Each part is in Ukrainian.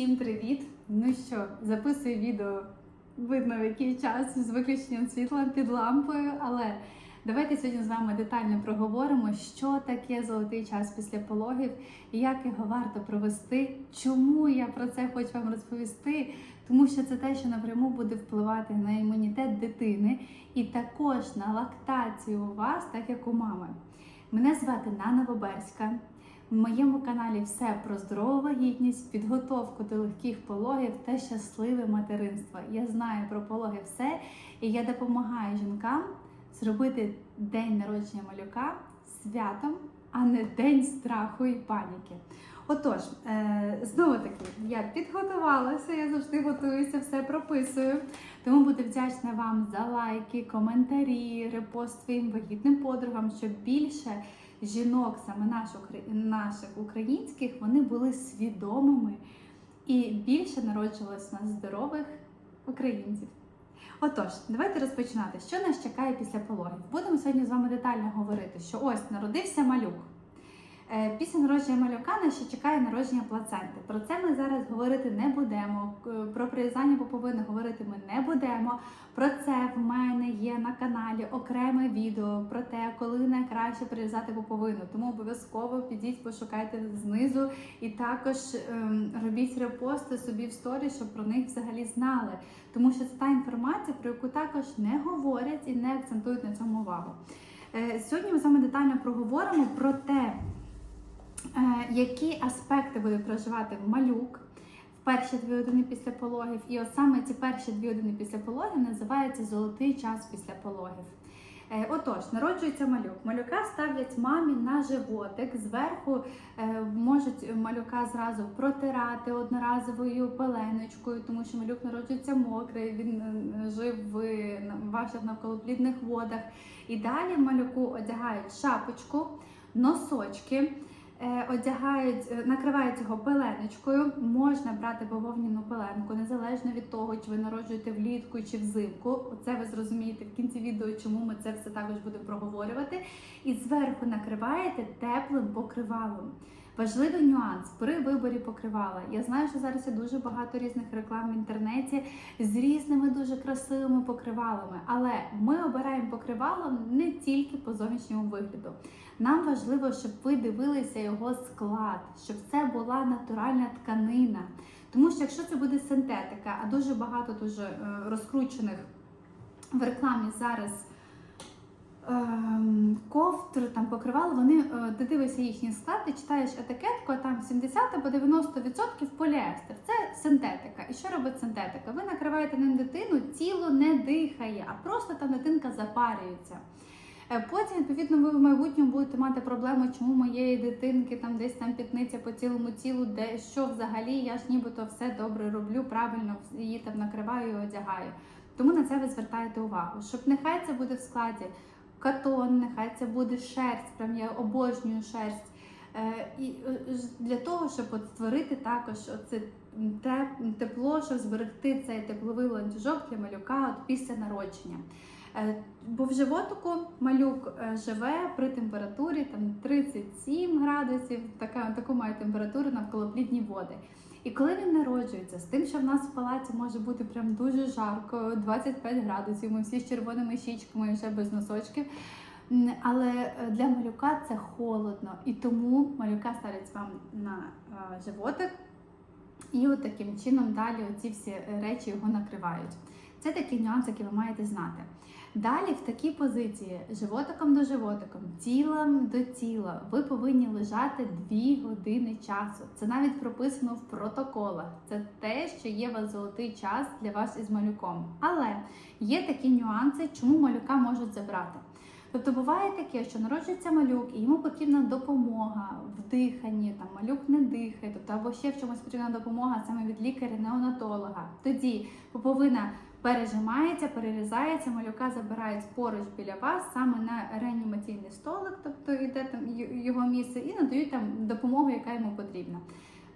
Всім привіт! Ну що, записую відео, видно в який час з виключенням світла під лампою, але давайте сьогодні з вами детально проговоримо, що таке золотий час після пологів як його варто провести. Чому я про це хочу вам розповісти? Тому що це те, що напряму буде впливати на імунітет дитини і також на лактацію у вас, так як у мами. Мене звати Нана Боберська. В моєму каналі все про здорову вагітність, підготовку до легких пологів та щасливе материнство. Я знаю про пологи все, і я допомагаю жінкам зробити день народження малюка святом, а не день страху і паніки. Отож, е, знову таки, я підготувалася, я завжди готуюся, все прописую. Тому буду вдячна вам за лайки, коментарі, репост своїм вагітним подругам, щоб більше жінок, саме наших, наших українських, вони були свідомими і більше народжувалось нас здорових українців. Отож, давайте розпочинати. Що нас чекає після пологів? Будемо сьогодні з вами детально говорити, що ось народився малюк. Е, Після народження малюка нас ще чекає народження плаценти. Про це ми зараз говорити не будемо. Про прирізання пуповини говорити ми не будемо. Про це в мене є на каналі окреме відео про те, коли найкраще прирізати пуповину. Тому обов'язково підіть, пошукайте знизу і також ем, робіть репости собі в сторі, щоб про них взагалі знали. Тому що це та інформація, про яку також не говорять і не акцентують на цьому увагу. Е, Сьогодні ми з вами детально проговоримо про те, е, які аспекти буде проживати малюк в перші дві години після пологів. І от саме ці перші дві години після пологів називається золотий час після пологів. Е, Отож, народжується малюк. Малюка ставлять мамі на животик. Зверху е, можуть малюка зразу протирати одноразовою пеленочкою, тому що малюк народжується мокрий, він е, жив в ваших навколоплідних водах. І далі малюку одягають шапочку, носочки. Е, Одягають, е, накривають його пеленочкою. Можна брати бавовняну пеленку, незалежно від того, чи ви народжуєте влітку чи взимку. Це ви зрозумієте в кінці відео, чому ми це все також будемо проговорювати. І зверху накриваєте теплим покривалом. Важливий нюанс при виборі покривала. Я знаю, що зараз є дуже багато різних реклам в інтернеті з різними дуже красивими покривалами, але ми обираємо покривало не тільки по зовнішньому вигляду. Нам важливо, щоб ви дивилися його склад, щоб це була натуральна тканина. Тому що якщо це буде синтетика, а дуже багато дуже е, розкручених в рекламі зараз ковтр, там покривало, вони е, ти дивишся їхній склад, ти читаєш етикетку, а там 70 або 90% поліестер. Це синтетика. І що робить синтетика? Ви накриваєте ним дитину, тіло не дихає, а просто там дитинка запарюється. Е, Потім, відповідно, ви в майбутньому будете мати проблему, чому моєї дитинки там десь там пітниця по цілому тілу, де що взагалі я ж нібито все добре роблю, правильно її там накриваю і одягаю. Тому на це ви звертаєте увагу, щоб нехай це буде в складі катон, нехай це буде шерсть, прям я обожнюю шерсть. Е, І е, для того, щоб от створити також оце тепло, щоб зберегти цей тепловий ланцюжок для малюка от після народження. Е, Бо в животику малюк живе при температурі там 37 градусів, така, таку має температуру навколоплідні води. І коли він народжується, з тим, що в нас в палаці може бути прям дуже жарко, 25 градусів, ми всі з червоними щічками і ще без носочків. Але е, для малюка це холодно, і тому малюка ставлять вам на е, животик, і от таким чином далі оці всі е, речі його накривають. Це такий нюанс, який ви маєте знати. Далі в такій позиції животиком до животиком, тілом до тіла, ви повинні лежати 2 години часу. Це навіть прописано в протоколах. Це те, що є у вас золотий час для вас із малюком. Але є такі нюанси, чому малюка можуть забрати. Тобто буває таке, що народжується малюк, і йому потрібна допомога в диханні, там малюк не дихає, тобто або ще в чомусь потрібна допомога саме від лікаря-неонатолога. Тоді поповина пережимається, перерізається, малюка забирають поруч біля вас саме на реанімаційний столик, тобто йде там його місце, і надають там допомогу, яка йому потрібна.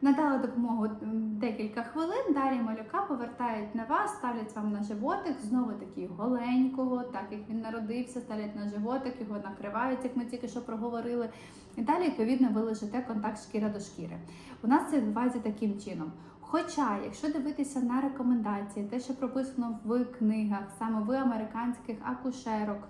Надали допомогу декілька хвилин, далі малюка повертають на вас, ставлять вам на животик, знову таки голенького, так як він народився, ставлять на животик, його накривають, як ми тільки що проговорили. І далі, відповідно, ви лежите контакт шкіра до шкіри. У нас це відбувається таким чином. Хоча, якщо дивитися на рекомендації, те, що прописано в книгах, саме в американських акушерок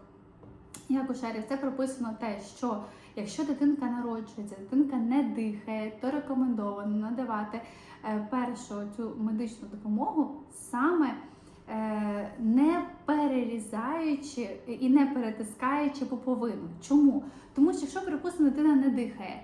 і акушерів, це прописано те, що якщо дитинка народжується, дитинка не дихає, то рекомендовано надавати е, першу цю медичну допомогу саме е, не перерізаючи і не перетискаючи пуповину. Чому? Тому що якщо, припустимо, дитина не дихає.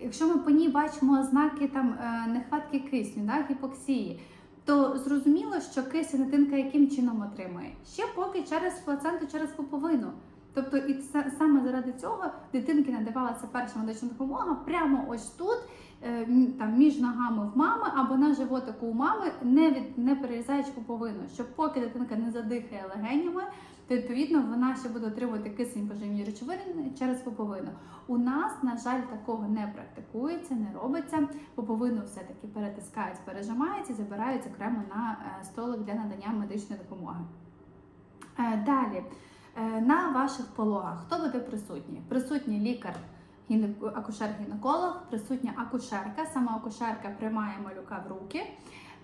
Якщо ми по ній бачимо ознаки там е, нехватки кисню, да, гіпоксії, то зрозуміло, що кисень дитинка яким чином отримує? Ще поки через плаценту, через пуповину. Тобто, і саме заради цього дитинки надавалася перша медична допомога прямо ось тут, е, там між ногами в мами або на животику у мами, не від не перерізаючи пуповину, щоб поки дитинка не задихає легенями, то відповідно вона ще буде отримувати кисень поживні речовини через пуповину. У нас, на жаль, такого не практикується, не робиться. Пуповину все-таки перетискають, пережимають і забирають окремо на е, столик для надання медичної допомоги. Е, Далі, е, на ваших пологах хто буде присутній? Присутній лікар, акушер-гінеколог, присутня акушерка, сама акушерка приймає малюка в руки.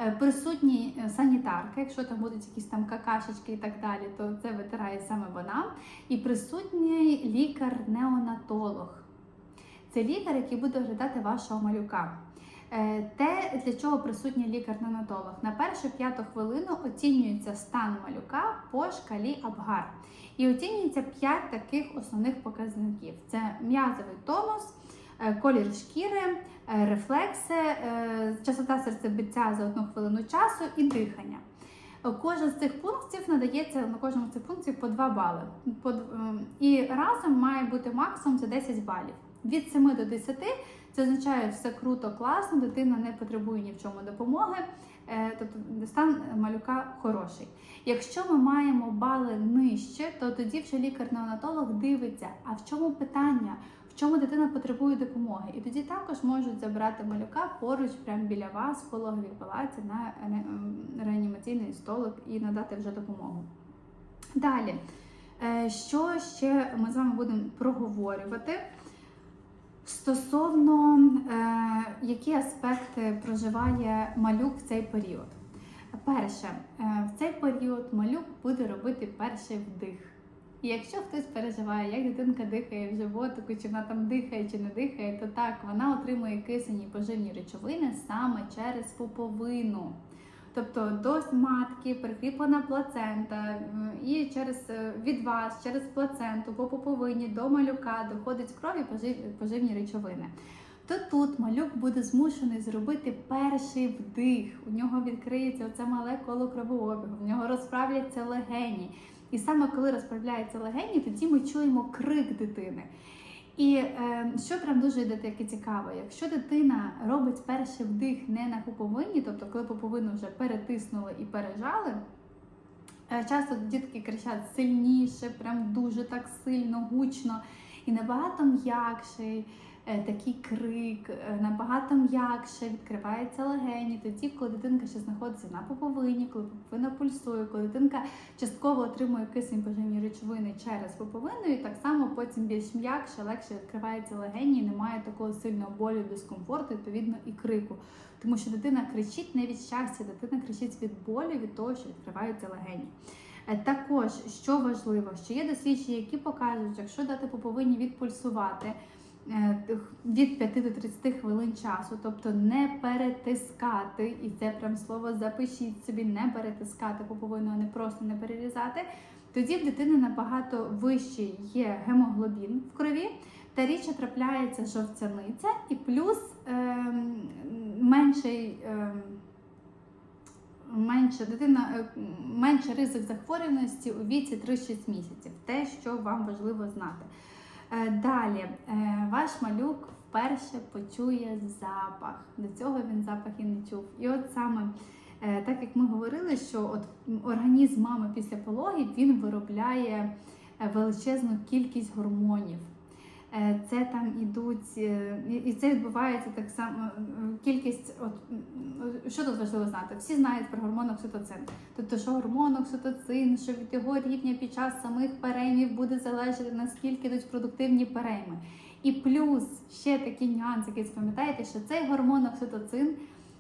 Е, Присутні е, санітарка, якщо там будуть якісь там какашечки і так далі, то це витирає саме вона. І присутній лікар-неонатолог. Це лікар, який буде оглядати вашого малюка. Е, Те, для чого присутній лікар-неонатолог. На першу п'яту хвилину оцінюється стан малюка по шкалі Абгар. І оцінюється 5 таких основних показників: це м'язовий тонус, колір шкіри, е, рефлекси, е, частота серцебиття за одну хвилину часу і дихання. Е, Кожен з цих пунктів надається на кожному з цих пунктів по 2 бали. І разом має бути максимум це 10 балів. Від 7 до 10 це означає все круто, класно, дитина не потребує ні в чому допомоги, е, тобто стан малюка хороший. Якщо ми маємо бали нижче, то тоді вже лікар-неонатолог дивиться, а в чому питання, в чому дитина потребує допомоги. І тоді також можуть забрати малюка поруч, прямо біля вас, в пологовій палаці на реанімаційний столик і надати вже допомогу. Далі, е, що ще ми з вами будемо проговорювати? Стосовно е, які аспекти проживає малюк в цей період. Перше, е, в цей період малюк буде робити перший вдих. І якщо хтось переживає, як дитинка дихає в животику, чи вона там дихає чи не дихає, то так вона отримує кисень і поживні речовини саме через пуповину. Тобто до матки прикріплена плацента, і через е, від вас, через плаценту, по пуповині до малюка доходить кров і пожив- поживні речовини. То тут малюк буде змушений зробити перший вдих. У нього відкриється оце мале коло кровообігу, в нього розправляться легені. І саме коли розправляються легені, тоді ми чуємо крик дитини. І е, що прям дуже йде таке цікаво, якщо дитина робить перший вдих не на пуповині, тобто коли пуповину вже перетиснули і пережали, е, часто дітки кричать сильніше, прям дуже так сильно, гучно і набагато м'якший такий крик, е, набагато м'якше відкривається легені, тоді, коли дитинка ще знаходиться на пуповині, коли пуповина пульсує, коли дитинка частково отримує кисень поживні речовини через пуповину, і так само потім більш м'якше, легше відкривається легені, і немає такого сильного болю, дискомфорту, відповідно, і крику. Тому що дитина кричить не від щастя, дитина кричить від болю, від того, що відкриваються легені. Е, Також, що важливо, що є дослідження, які показують, якщо дати пуповині відпульсувати е, від 5 до 30 хвилин часу, тобто не перетискати, і це прям слово запишіть собі, не перетискати пуповину, а не просто не перерізати, тоді в дитини набагато вищий є гемоглобін в крові, та рідше трапляється жовцяниця, і плюс ем, менший. Ем, менше дитина е, менше ризик захворюваності у віці 3-6 місяців. Те, що вам важливо знати. Е, Далі, е, ваш малюк вперше почує запах. До цього він запах і не чув. І от саме е, так як ми говорили, що от організм мами після пологів він виробляє величезну кількість гормонів. Е, Це там ідуть, е, і- це відбувається так само. е, Кількість, от що тут важливо знати? Всі знають про гормон окситоцин. Тобто, що гормон окситоцин, що від його рівня під час самих переймів буде залежати, наскільки йдуть продуктивні перейми. І плюс ще такий нюанс, який запам'ятаєте, що цей гормон окситоцин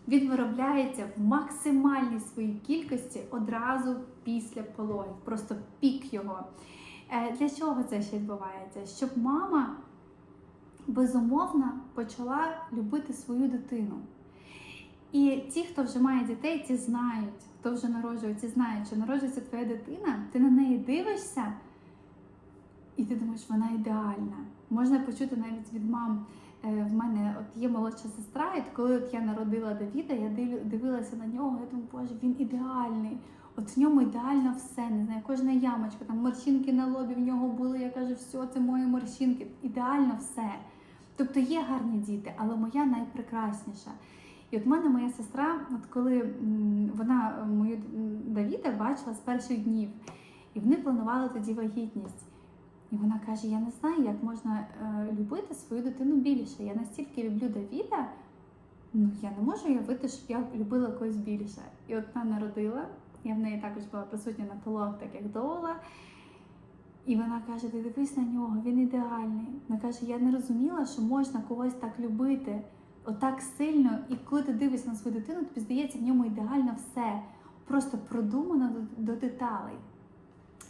він виробляється в максимальній своїй кількості одразу після пологів, просто пік його. Е, Для чого це ще відбувається? Щоб мама безумовно почала любити свою дитину. І ті, хто вже має дітей, ті знають, хто вже народжує, ті знають, що народжується твоя дитина, ти на неї дивишся, і ти думаєш, вона ідеальна. Можна почути навіть від мам. Е, В мене от є молодша сестра, і коли от я народила Давіда, я дивилася на нього, я думаю, боже, він ідеальний. От в ньому ідеально все, не знаю, кожна ямочка, там морщинки на лобі в нього були. Я кажу, все, це мої морщинки. Ідеально все. Тобто є гарні діти, але моя найпрекрасніша. І от мене моя сестра, от коли вона е, мою Давіда бачила з перших днів, і вони планували тоді вагітність. І вона каже: Я не знаю, як можна е, любити свою дитину більше. Я настільки люблю Давіда, ну я не можу уявити, щоб я любила когось більше. І от вона народила, я в неї також була присутня на пологах, так як доула. І вона каже: Ти дивись на нього, він ідеальний. Вона каже: Я не розуміла, що можна когось так любити, отак сильно. І коли ти дивишся на свою дитину, тобі здається, в ньому ідеально все, просто продумано до, до деталей.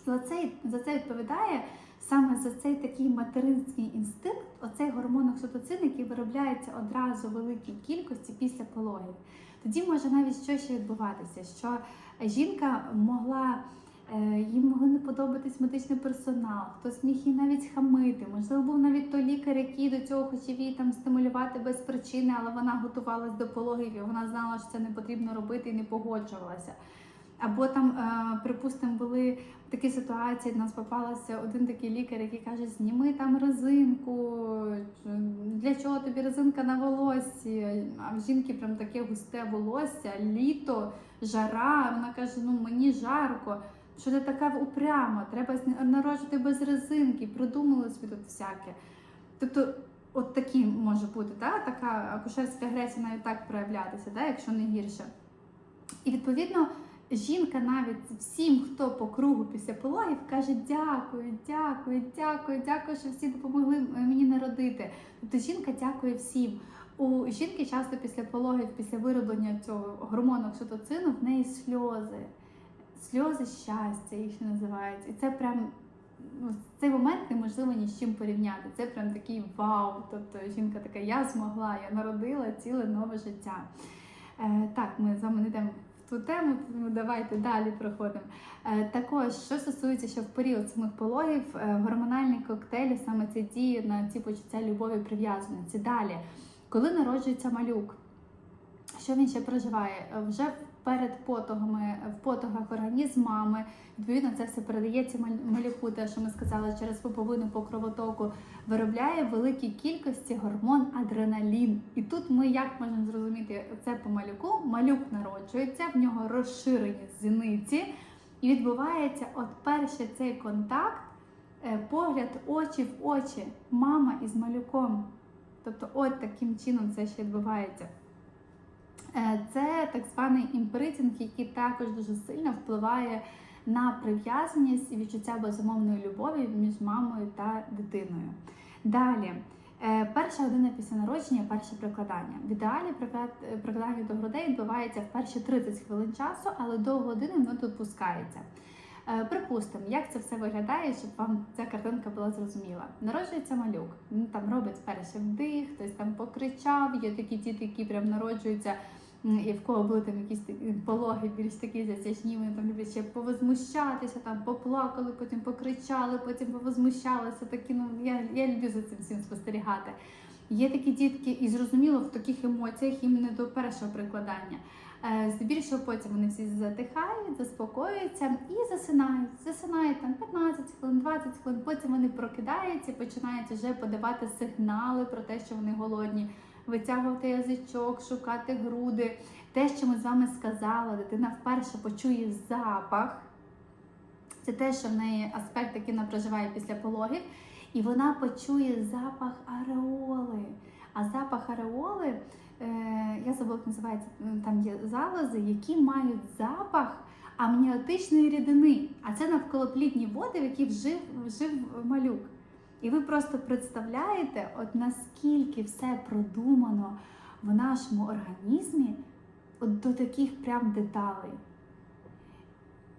І оцей, за це відповідає саме за цей такий материнський інстинкт, оцей гормон окситоцин, який виробляється одразу в великій кількості після пологів. Тоді може навіть що ще відбуватися, що жінка могла. Їм Їй могли не подобатись медичний персонал, хтось міг її навіть хамити. Можливо, був навіть той лікар, який до цього хотів її там стимулювати без причини, але вона готувалась до пологів і вона знала, що це не потрібно робити і не погоджувалася. Або там, е, припустимо, були такі ситуації. Нас попалася один такий лікар, який каже: зніми там резинку. Для чого тобі резинка на волоссі? А в жінки прям таке густе волосся, літо, жара. Вона каже: Ну мені жарко. Що ти така упряма? Треба народжувати без резинки, придумали собі тут всяке. Тобто, от такі може бути, та? така акушерська агресія навіть так проявлятися, да? якщо не гірше. І відповідно жінка навіть всім, хто по кругу після пологів, каже дякую, дякую, дякую, дякую, що всі допомогли мені народити. Тобто жінка дякує всім. У жінки часто після пологів, після вироблення цього гормону окситоцину, в неї сльози, сльози щастя, їх ще називають. І це прям ну, цей момент неможливо ні з чим порівняти. Це прям такий вау. Тобто жінка така, я змогла, я народила ціле нове життя. Е, так, ми з вами не йдемо ту тему, тому давайте далі проходимо. Е, також, що стосується, що в період самих пологів е, гормональні коктейлі саме це діє на ці почуття любові прив'язаності. Далі, коли народжується малюк, що він ще проживає? Е, Вже перед потогами, в потогах організм мами, відповідно, це все передається малюку, те, що ми сказали, через пуповину по кровотоку, виробляє великій кількості гормон адреналін. І тут ми як можемо зрозуміти це по малюку? Малюк народжується, в нього розширені зіниці, і відбувається от перший цей контакт, е, погляд очі в очі, мама із малюком. Тобто, от таким чином це ще відбувається. Е, Це так званий імперитинг, який також дуже сильно впливає на прив'язаність і відчуття безумовної любові між мамою та дитиною. Далі, е, перша година після народження, перше прикладання. В ідеалі прикла- прикладання до грудей відбувається в перші 30 хвилин часу, але до години воно тут пускається. Е, Припустимо, як це все виглядає, щоб вам ця картинка була зрозуміла. Народжується малюк, він там робить перший вдих, хтось там покричав. Є такі діти, які прям народжуються, і в кого були там якісь пологи більш такі затяжні, вони там люблять ще повозмущатися, там поплакали, потім покричали, потім повозмущалися. Такі, ну я, я люблю за цим всім спостерігати. Є такі дітки, і зрозуміло, в таких емоціях не до першого прикладання. Е, Здебільшого потім вони всі затихають, заспокоюються і засинають. Засинають там 15 хвилин, 20 хвилин. Потім вони прокидаються, починають вже подавати сигнали про те, що вони голодні, витягувати язичок, шукати груди. Те, що ми з вами сказали, дитина вперше почує запах. Це те, що в неї аспект, який вона проживає після пологів, і вона почує запах ареоли. А запах ареоли, е, я забула, як називається, там є залози, які мають запах амніотичної рідини. А це навколоплідні води, в які вжив, вжив малюк. І ви просто представляєте, от наскільки все продумано в нашому організмі, от до таких прям деталей.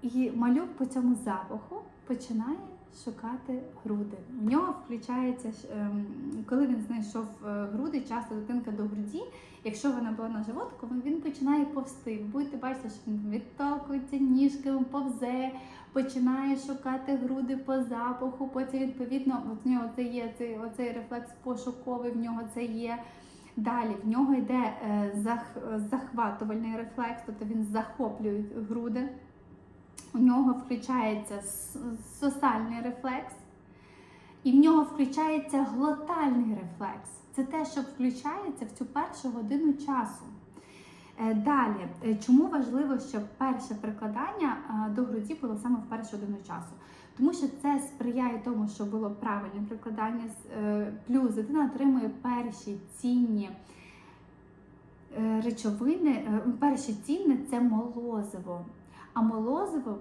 І малюк по цьому запаху починає шукати груди. В нього включається, ем, коли він знайшов е, груди, часто дитинка до груді, якщо вона була на животику, він- починає повсти. Ви Будете бачити, що він відталкується ніжками, повзе, починає шукати груди по запаху. Потім, відповідно, от в нього це є цей, оцей рефлекс пошуковий, в нього це є. Далі в нього йде е, зах, захватувальний рефлекс, тобто він захоплює груди. У нього включається сосальний рефлекс, і в нього включається глотальний рефлекс. Це те, що включається в цю першу годину часу. Е, Далі, е, чому важливо, щоб перше прикладання е, до груді було саме в першу годину часу? Тому що це сприяє тому, що було правильне прикладання, плюс дитина отримує перші цінні речовини. Перші цінне це молозиво. А молозиво,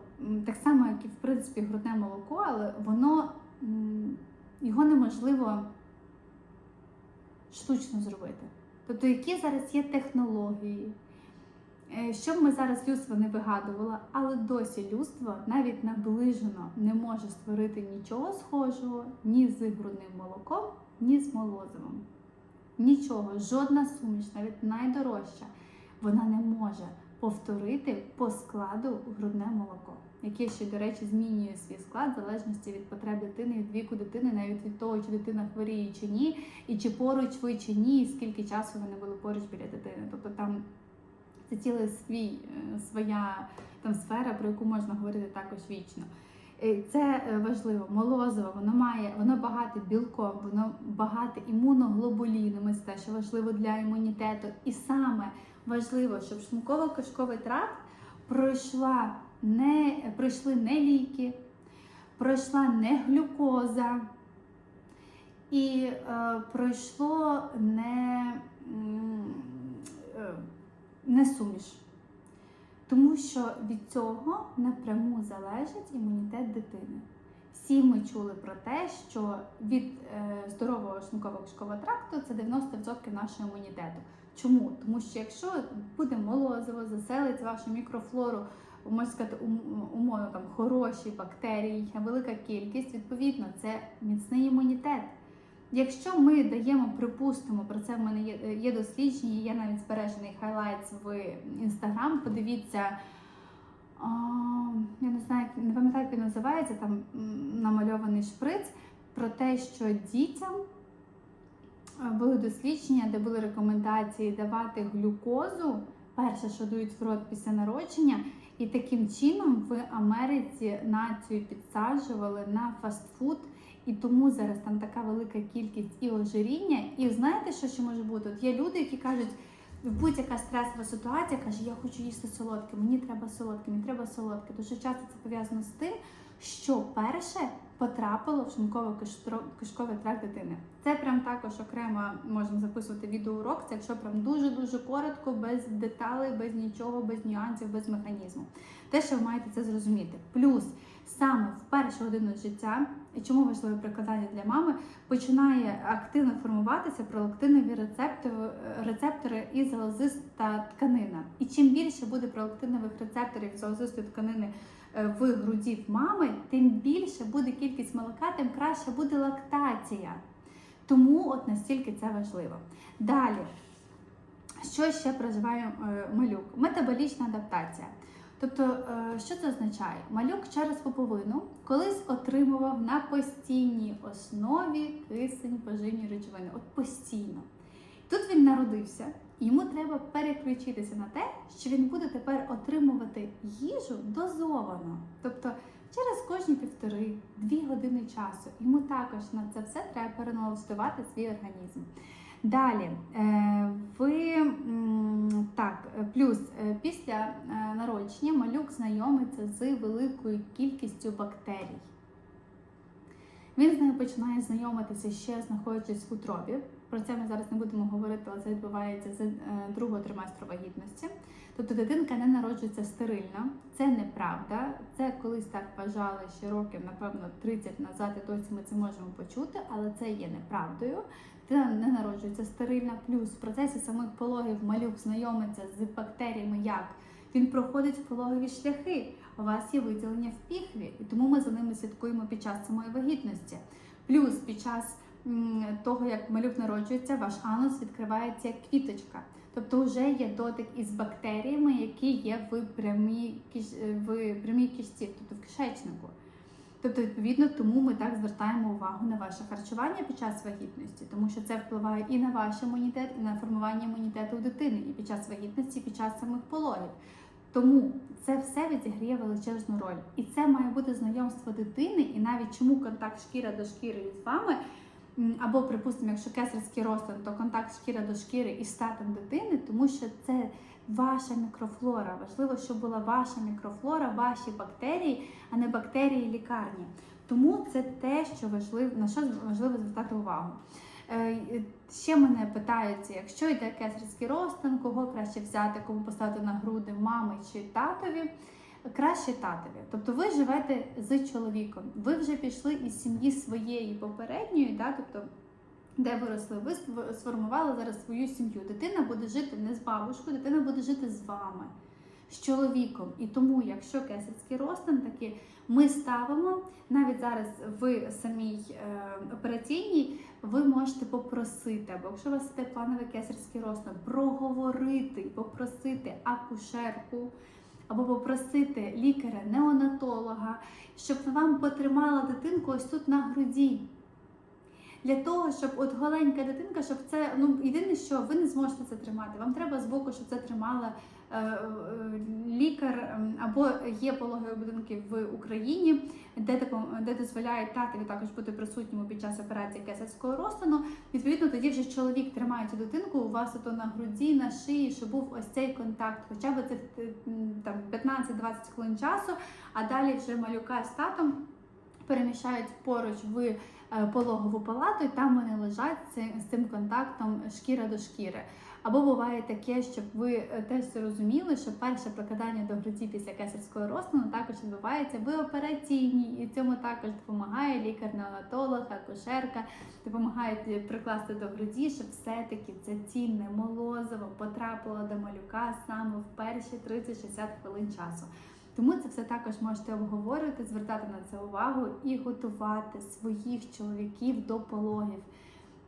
так само, як і в принципі грудне молоко, але воно його неможливо штучно зробити. Тобто, які зараз є технології, Е, що б ми зараз людство не вигадувало, але досі людство навіть наближено не може створити нічого схожого ні з грудним молоком, ні з молозивом. Нічого, жодна суміш, навіть найдорожча, вона не може повторити по складу грудне молоко, яке ще, до речі, змінює свій склад в залежності від потреб дитини, від віку дитини, навіть від того, чи дитина хворіє чи ні, і чи поруч ви чи ні, і скільки часу вони були поруч біля дитини. Тобто там це цілий свій, е, своя там сфера, про яку можна говорити також вічно. Е, Це е, важливо. Молозиво, воно має, воно багате білком, воно багате імуноглобулінами, це що важливо для імунітету. І саме важливо, щоб шлунково-кишковий тракт пройшла не, пройшли не ліки, пройшла не глюкоза і е, пройшло не, е, не суміш. Тому що від цього напряму залежить імунітет дитини. Всі ми чули про те, що від е, здорового шлунково-кишкового тракту це 90% нашого імунітету. Чому? Тому що якщо буде молозиво, заселить вашу мікрофлору, можна сказати, ум- умовно там хороші бактерії, велика кількість, відповідно, це міцний імунітет. Якщо ми даємо, припустимо, про це в мене є, є дослідження, є навіть збережений хайлайтс в інстаграм. Подивіться, а, я не знаю, не пам'ятаю, як він називається, там намальований шприц про те, що дітям були дослідження, де були рекомендації давати глюкозу, перше, що дають в рот після народження, і таким чином в Америці націю підсаджували на фастфуд. І тому зараз там така велика кількість і ожиріння. І знаєте, що ще може бути? От є люди, які кажуть, будь-яка стресова ситуація каже, я хочу їсти солодке, мені треба солодке, мені треба солодке. Дуже часто це пов'язано з тим, що перше потрапило в шлунково-кишковий тракт дитини. Це прям також окремо можна записувати відеоурок, це якщо прям дуже-дуже коротко, без деталей, без нічого, без нюансів, без механізму. Те, що ви маєте це зрозуміти. Плюс саме в першу годину життя, і чому важливе прикладання для мами, починає активно формуватися пролактинові рецептори, рецептори і залозиста тканина. І чим більше буде пролактинових рецепторів залозистої тканини в груді мами, тим більше буде кількість молока, тим краще буде лактація. Тому от настільки це важливо. Далі, що ще проживає е, малюк? Метаболічна адаптація. Тобто, е, що це означає? Малюк через пуповину колись отримував на постійній основі кисень поживні речовини. От постійно. Тут він народився, йому треба переключитися на те, що він буде тепер отримувати їжу дозовано. Тобто через кожні півтори-дві години часу йому також на це все треба переналаштувати свій організм. Далі, е, ви так, плюс е, після е, народження малюк знайомиться з великою кількістю бактерій. Він з нею починає знайомитися ще знаходячись в утробі. Про це ми зараз не будемо говорити, але це відбувається з е, другого триместру вагітності. Тобто дитинка не народжується стерильно, це неправда. Це колись так вважали ще років, напевно, 30 назад, і досі ми це можемо почути, але це є неправдою. Дитина не народжується стерильно, плюс в процесі самих пологів малюк знайомиться з бактеріями як. Він проходить пологові шляхи. У вас є виділення в піхві, і тому ми за ними слідкуємо під час самої вагітності. Плюс під час того, як малюк народжується, ваш анус відкривається як квіточка. Тобто вже є дотик із бактеріями, які є в прямій киш- е, в прямій кишці, тобто в кишечнику. Тобто, відповідно, тому ми так звертаємо увагу на ваше харчування під час вагітності, тому що це впливає і на ваш імунітет, і на формування імунітету у дитини, і під час вагітності, і під час самих пологів. Тому це все відіграє величезну роль. І це має бути знайомство дитини, і навіть чому контакт шкіра до шкіри із вами, або, припустимо, якщо кесарський розтин, то контакт шкіра до шкіри із статом дитини, тому що це ваша мікрофлора. Важливо, щоб була ваша мікрофлора, ваші бактерії, а не бактерії лікарні. Тому це те, що важливо, на що важливо звертати увагу. Е, Ще мене питаються, якщо йде кесарський розтин, кого краще взяти, кому поставити на груди мами чи татові. Краще татові. Тобто ви живете з чоловіком, ви вже пішли із сім'ї своєї попередньої, да, тобто де виросли, ви сформували зараз свою сім'ю. Дитина буде жити не з бабушкою, дитина буде жити з вами, з чоловіком. І тому, якщо кесарський розтин таки ми ставимо навіть зараз в самій е, операційній, ви можете попросити, або якщо у вас іде плановий кесарський розтин, проговорити, попросити акушерку. Або попросити лікаря-неонатолога, щоб вам потримала дитинку ось тут на груді. Для того, щоб от голенька дитинка, щоб це ну єдине, що ви не зможете це тримати. Вам треба збоку, щоб це тримала лікар, ем, або є пологові будинки в Україні, де де дозволяють татові також бути присутнім під час операції кесарського розтину. Відповідно, тоді вже чоловік тримає цю дитинку у вас ото на груді, на шиї, щоб був ось цей контакт, хоча б цих е, там 15-20 хвилин часу, а далі вже малюка з татом переміщають поруч в е, пологову палату, і там вони лежать з цим контактом шкіра до шкіри. Або буває таке, щоб ви е, теж розуміли, що перше прикладання до груді після кесарського розтину також відбувається в операційній, і цьому також допомагає лікар-неонатолог, акушерка, допомагають е, прикласти до груді, щоб все-таки це цінне молозиво потрапило до малюка саме в перші 30-60 хвилин часу. Тому це все також можете обговорювати, звертати на це увагу і готувати своїх чоловіків до пологів.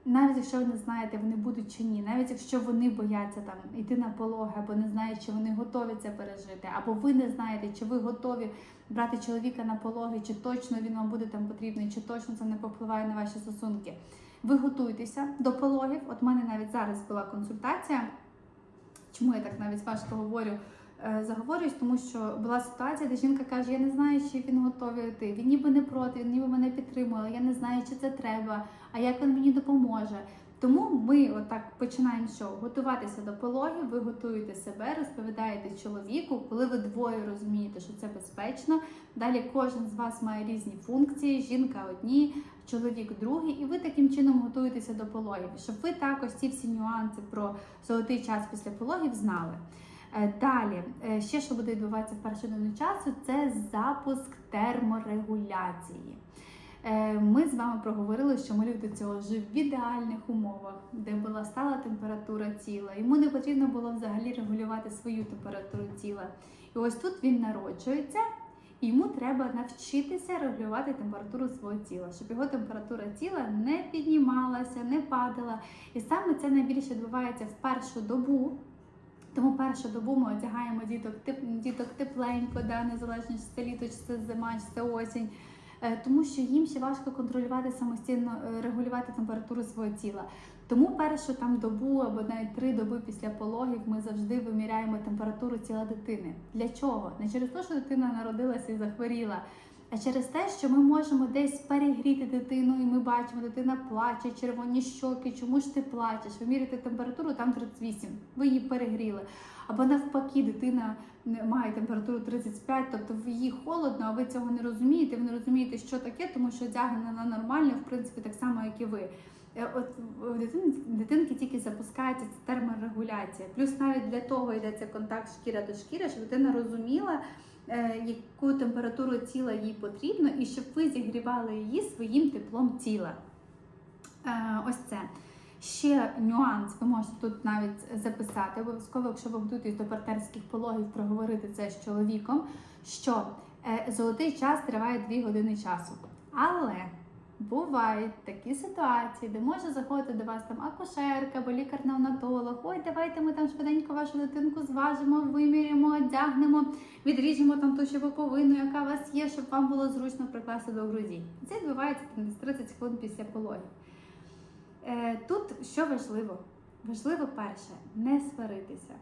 Навіть якщо ви не знаєте, вони будуть чи ні, навіть якщо вони бояться там йти на пологи, або не знають, чи вони готові це пережити, або ви не знаєте, чи ви готові брати чоловіка на пологи, чи точно він вам буде там потрібний, чи точно це не попливає на ваші стосунки. Ви готуйтеся до пологів. От в мене навіть зараз була консультація. Чому я так навіть важко говорю? Е, Заговорююсь, тому що була ситуація, де жінка каже: Я не знаю, чи він готовий йти. Він ніби не проти, він ніби мене підтримує, але я не знаю, чи це треба, а як він мені допоможе. Тому ми отак починаємо що готуватися до пологів. Ви готуєте себе, розповідаєте чоловіку, коли ви двоє розумієте, що це безпечно. Далі кожен з вас має різні функції. Жінка одні, чоловік другий, і ви таким чином готуєтеся до пологів, щоб ви також ці всі нюанси про золотий час після пологів знали. Е, Далі, е, ще що буде відбуватися в першу годину часу, це запуск терморегуляції. Е, Ми з вами проговорили, що малюк до цього жив в ідеальних умовах, де була стала температура тіла. Йому не потрібно було взагалі регулювати свою температуру тіла. І ось тут він народжується, і йому треба навчитися регулювати температуру свого тіла, щоб його температура тіла не піднімалася, не падала. І саме це найбільше відбувається в першу добу. Першу добу ми одягаємо діток, діток тепленько, да, незалежно чи це літо, чи це зима, чи це осінь. Е, Тому що їм ще важко контролювати самостійно е, регулювати температуру свого тіла. Тому першу там добу або навіть три доби після пологів ми завжди виміряємо температуру тіла дитини. Для чого? Не через те, що дитина народилася і захворіла, а через те, що ми можемо десь перегріти дитину, і ми бачимо, дитина плаче, червоні щоки, чому ж ти плачеш? Ви міряєте температуру, там 38, ви її перегріли. Або навпаки, дитина має температуру 35, тобто в її холодно, а ви цього не розумієте. Ви не розумієте, що таке, тому що одягнена на нормально, в принципі, так само, як і ви. Е, От у дитинки, дитинки тільки запускається ця терморегуляція. Плюс навіть для того йдеться контакт шкіра до шкіри, щоб дитина розуміла, яку температуру тіла їй потрібно, і щоб ви зігрівали її своїм теплом тіла. Е, Ось це. Ще нюанс, ви можете тут навіть записати, обов'язково, якщо ви готуєтесь до партнерських пологів, проговорити це з чоловіком, що е, золотий час триває 2 години часу. Але бувають такі ситуації, де може заходити до вас там акушерка або лікар-неонатолог, ой, давайте ми там швиденько вашу дитинку зважимо, виміряємо, одягнемо, відріжемо там ту щепоповину, яка у вас є, щоб вам було зручно прикласти до груді. Це відбувається там 30 хвилин після пологів. Е, Тут що важливо? Важливо перше не сваритися.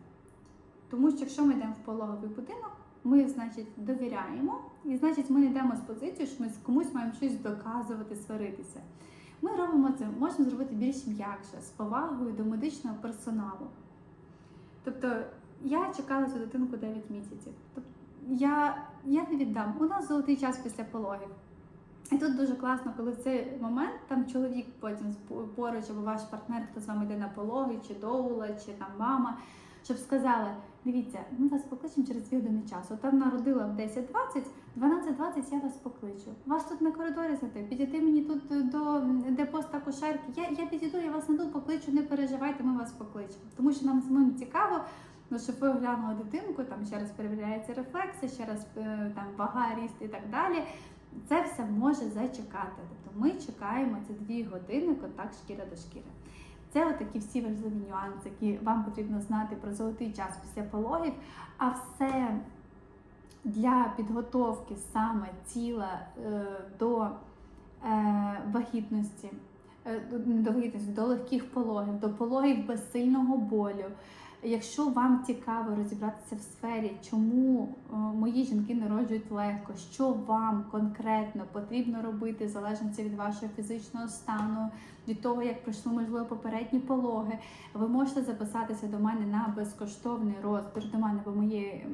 Тому що якщо ми йдемо в пологовий будинок, ми, значить, довіряємо, і значить, ми не йдемо з позиції, що ми комусь маємо щось доказувати, сваритися. Ми робимо це, можемо зробити більш м'якше, з повагою до медичного персоналу. Тобто, я чекала цю дитинку 9 місяців. Тобто, я, я не віддам. У нас золотий час після пологів. І тут дуже класно, коли в цей момент там чоловік потім поруч або ваш партнер, хто з вами йде на пологи, чи доула, чи там мама, щоб сказали: дивіться, ми вас покличемо через 2 години часу. Там народила в 10.20, 12.20 я вас покличу. Вас тут на коридорі знайти, підійти мені тут до де пост. Я, я підійду, я вас найду, покличу, не переживайте, ми вас покличемо. Тому що нам самим цікаво. Ну, щоб ви оглянули дитинку, там ще раз перевіряються рефлекси, ще раз е, там вага, ріст і так далі. Це все може зачекати. Тобто ми чекаємо ці дві години контакт шкіра до шкіри. Це отакі всі важливі нюанси, які вам потрібно знати про золотий час після пологів. А все для підготовки саме тіла е, до е, вагітності, е, не до вагітності, до легких пологів, до пологів без сильного болю. Якщо вам цікаво розібратися в сфері, чому е, мої жінки народжують легко, що вам конкретно потрібно робити, залежно від вашого фізичного стану, від того, як пройшли можливо попередні пологи, ви можете записатися до мене на безкоштовний розбір, до мене або моєї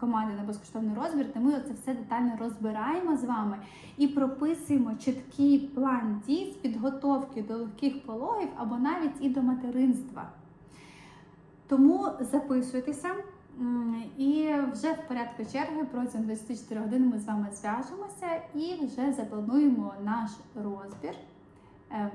команди на безкоштовний розбір, де ми це все детально розбираємо з вами і прописуємо чіткий план дій з підготовки до легких пологів або навіть і до материнства. Тому записуйтеся. І вже в порядку черги протягом 24 годин ми з вами зв'яжемося і вже заплануємо наш розбір. Е,